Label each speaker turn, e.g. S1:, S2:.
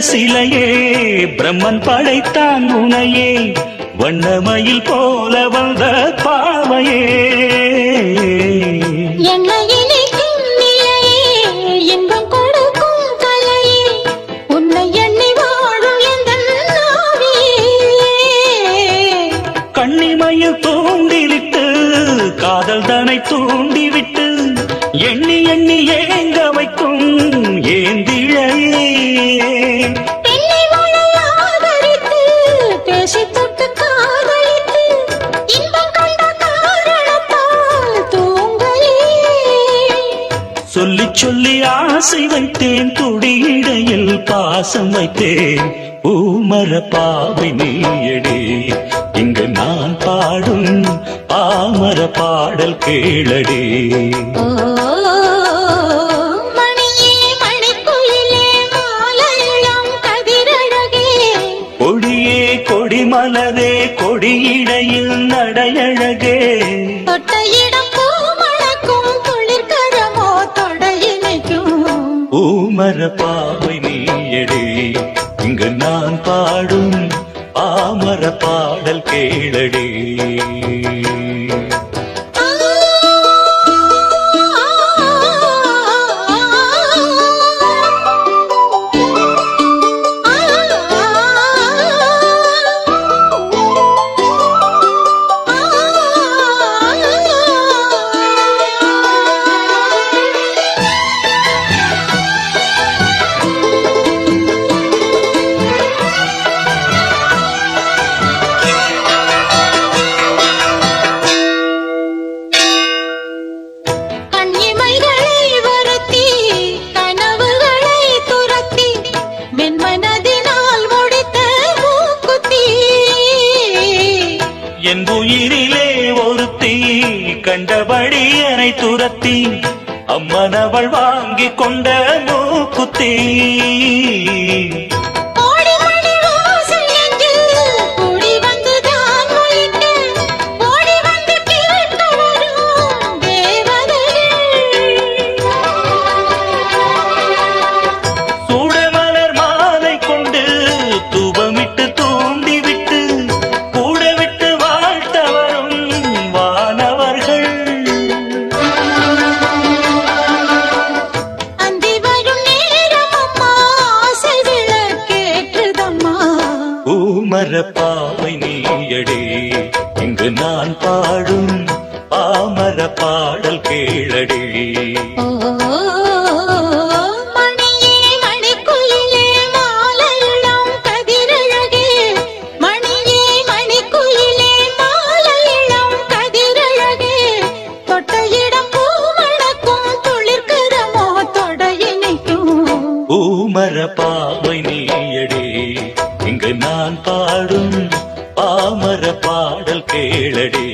S1: சிலையே பிரம்மன் படைத்தான் உனையே வண்ணமயில் போல வந்த பாவையே. கண்ணிமையில் தூண்டிவிட்டு காதல் தனை தூண்டிவிட்டு எண்ணி எண்ணி சொல்லி ஆசை வைத்தேன் துடியிடையில் பாசம் வைத்தேன். பூமர பாவை நீயடி இங்கு நான் பாடும் பாமர பாடல்
S2: கதிரழகே.
S1: கொடியே கொடிமலரே கொடியிடையில் நடையழகே.
S2: தொட்ட
S1: பாவை நீ எடு இங்கு நான் பாடும் பாமர பாடல் கேளடே. என் உயிரிலே ஒருத்தி கண்டபடி என்னை துரத்தி அம்மனவள் வாங்கி கொண்ட மூக்குத்தி. பாமரப்பாவை நீயடி.
S2: இங்கு நான் பாடும் பாமர பாடல் கேளடி
S1: பூமர பாவை நீயடே. நான் பாடும் பாமர பாடல் கேளடே.